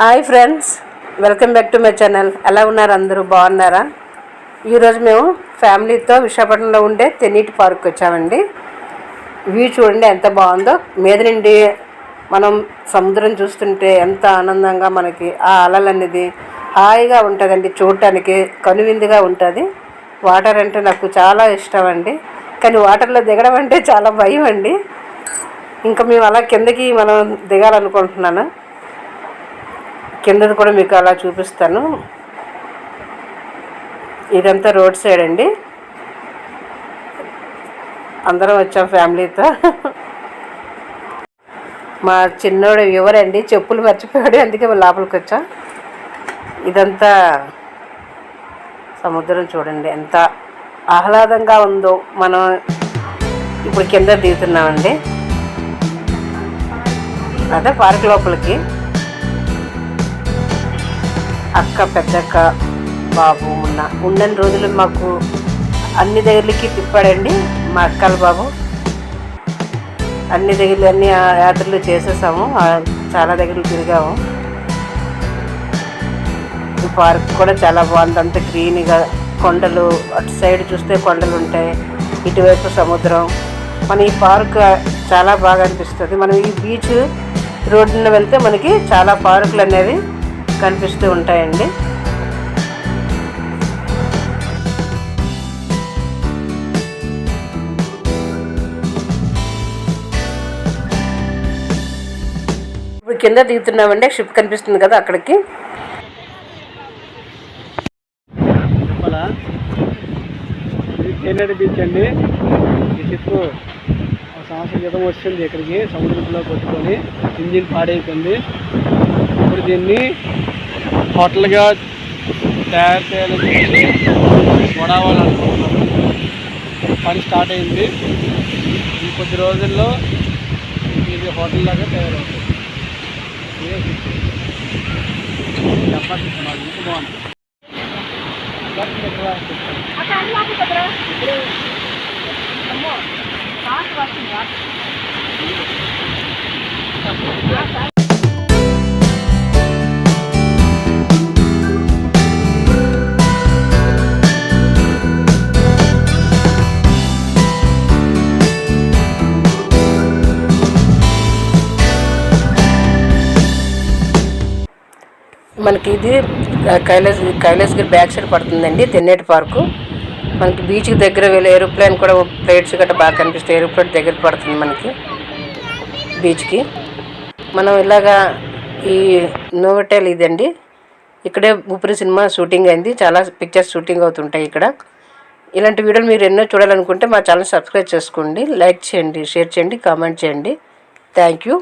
Hi friends welcome back to my channel. ఎలా ఉన్నారు అందరూ? బాగున్నారా? ఈరోజు మేము ఫ్యామిలీతో విశాఖపట్నంలో ఉండే తెన్నీటి పార్క్ వచ్చామండి. వ్యూ చూడండి ఎంత బాగుందో. మీద నుండి మనం సముద్రం చూస్తుంటే ఎంత ఆనందంగా మనకి ఆ అలలు అనేది హాయిగా ఉంటుందండి చూడటానికి కనువిందుగా ఉంటుంది. వాటర్ అంటే నాకు చాలా ఇష్టం అండి. కానీ వాటర్లో దిగడం అంటే చాలా భయం అండి. ఇంకా మేము అలా కిందకి మనం దిగాలనుకుంటున్నాను. కిందది కూడా మీకు అలా చూపిస్తాను. ఇదంతా రోడ్ సైడ్ అండి. అందరం వచ్చాం ఫ్యామిలీతో. మా చిన్నోడు ఎవరండి? చెప్పులు మర్చిపోయాడు అందుకే లోపలికి వచ్చాం. ఇదంతా సముద్రం చూడండి ఎంత ఆహ్లాదంగా ఉందో. మనం ఇప్పుడు కింద దిగుతున్నామండి. అదే పార్క్ లోపలికి. అక్క పెద్దక్క బాబు ఉన్న ఉండని రోజులు మాకు అన్ని దగ్గరికి తిప్పాడండి మా అక్కల బాబు. అన్ని దగ్గరలు అన్ని యాత్రలు చేసేసాము. చాలా దగ్గరలు తిరిగాము. ఈ పార్క్ కూడా చాలా బాగుంది. అంత గ్రీన్గా కొండలు అటు సైడ్ చూస్తే కొండలు ఉంటాయి ఇటువైపు సముద్రం. మన ఈ పార్క్ చాలా బాగా అనిపిస్తుంది. మనం ఈ బీచ్ రోడ్డున వెళ్తే మనకి చాలా పార్కులు అనేవి కనిపిస్తూ ఉంటాయండి. ఇప్పుడు కింద దిగుతున్నామండి షిప్ కనిపిస్తుంది కదా అక్కడికి. చెప్పాలా బీచ్ అండి. ఈ షిప్ ఒక సంవత్సరం క్రితం వచ్చింది ఇక్కడికి సముద్రంలో కొట్టుకొని ఇంజిన్ పాడైపోయింది. ఇప్పుడు దీన్ని హోటల్గా తయారు చేయాలని చెప్పి అనుకుంటున్నాను పని స్టార్ట్ అయింది. ఈ కొద్ది రోజుల్లో ఇది హోటల్ లాగా తయారవుతుంది. చెప్పండి ఇంక బాగుంది మనకి ఇది కైలాస్ కైలాసగిరి బ్యాక్ సైడ్ పడుతుందండి తెన్నేటి పార్కు. మనకి బీచ్కి దగ్గర వెళ్ళే ఏరోప్లేన్ కూడా ప్లేట్స్ గట్రా బాగా కనిపిస్తాయి. ఏరోప్లేన్ దగ్గర పడుతుంది మనకి బీచ్కి. మనం ఇలాగా ఈ నోవటెల్ ఇదండి. ఇక్కడే ఊపిరి సినిమా షూటింగ్ అయింది. చాలా పిక్చర్స్ షూటింగ్ అవుతుంటాయి ఇక్కడ. ఇలాంటి వీడియోలు మీరు ఎన్నో చూడాలనుకుంటే మా ఛానల్ సబ్స్క్రైబ్ చేసుకోండి. లైక్ చేయండి షేర్ చేయండి కామెంట్ చేయండి. Thank you.